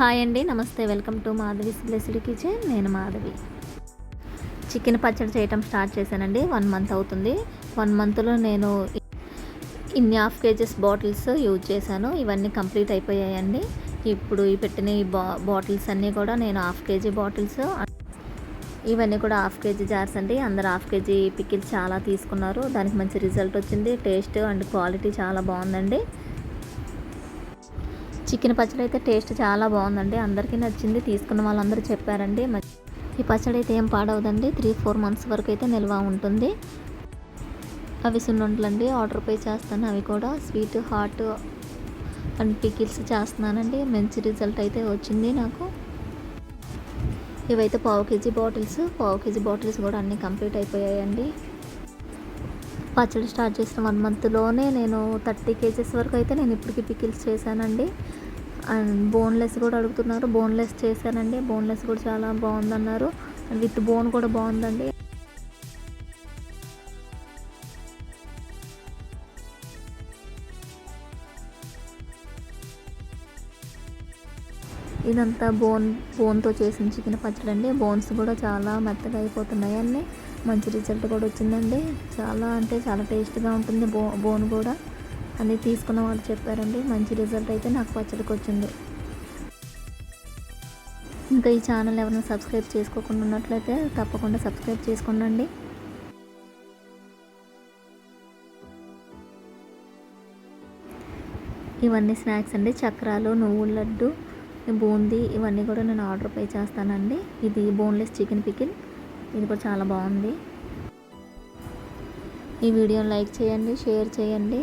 Hi అండి నమస్తే. Welcome to Madhavi blessed kitchen నేను మాధవి. చికెన్ పచ్చడి చేయటం స్టార్ట్ చేశానండి. వన్ మంత్ అవుతుంది. వన్ మంత్లో నేను ఇన్ని హాఫ్ కేజెస్ బాటిల్స్ యూజ్ చేశాను. ఇవన్నీ కంప్లీట్ అయిపోయాయండి. ఇప్పుడు ఈ పెట్టిన ఈ బా బాటిల్స్ అన్నీ కూడా నేను హాఫ్ కేజీ బాటిల్స్ ఇవన్నీ కూడా హాఫ్ కేజీ జార్స్ అండి. అందరు హాఫ్ కేజీ పికిల్స్ చాలా తీసుకున్నారు. దానికి మంచి రిజల్ట్ వచ్చింది. టేస్ట్ అండ్ క్వాలిటీ చాలా బాగుందండి. చికెన్ పచ్చడి అయితే టేస్ట్ చాలా బాగుందండి. అందరికీ నచ్చింది. తీసుకున్న వాళ్ళందరూ చెప్పారండి. ఈ పచ్చడి అయితే ఏం పాడవదండి. త్రీ ఫోర్ మంత్స్ వరకు అయితే నిల్వ ఉంటుంది. అవి సున్నుండలండి. ఆర్డర్ పే చేస్తాను. అవి కూడా స్వీట్ హాట్ అండ్ పికిల్స్ చేస్తున్నానండి. మంచి రిజల్ట్ అయితే వచ్చింది నాకు. ఇవైతే పావు కేజీ బాటిల్స్. పావు కేజీ బాటిల్స్ కూడా అన్నీ కంప్లీట్ అయిపోయాయండి. పచ్చడి స్టార్ట్ చేసిన వన్ మంత్లోనే నేను థర్టీ కేజెస్ వరకు అయితే నేను ఇప్పటికి పికిల్స్ చేశానండి. అండ్ బోన్లెస్ కూడా అడుగుతున్నారు. బోన్లెస్ చేశానండి. బోన్లెస్ కూడా చాలా బాగుందన్నారు. అండ్ విత్ బోన్ కూడా బాగుందండి. ఇదంతా బోన్ బోన్తో చేసిన చికెన్ పచ్చడి అండి బోన్స్ కూడా చాలా మెత్తగా అయిపోతున్నాయి అన్నీ. మంచి రిజల్ట్ కూడా వచ్చిందండి. చాలా అంటే చాలా టేస్ట్గా ఉంటుంది బో బోన్ కూడా. అన్నీ తీసుకున్న వాళ్ళు చెప్పారండి. మంచి రిజల్ట్ అయితే నాకు పచ్చడికి వచ్చింది ఇంకా ఈ ఛానల్ ఎవరైనా సబ్స్క్రైబ్ చేసుకోకుండా ఉన్నట్లయితే తప్పకుండా సబ్స్క్రైబ్ చేసుకోండి ఇవన్నీ స్నాక్స్ అండి. చక్రాలు నువ్వుల లడ్డు బూందీ ఇవన్నీ కూడా నేను ఆర్డర్ పే చేస్తానండి. ఇది బోన్లెస్ చికెన్ పికిల్ ఇది కూడా చాలా బాగుంది. ఈ వీడియోని లైక్ చేయండి షేర్ చేయండి.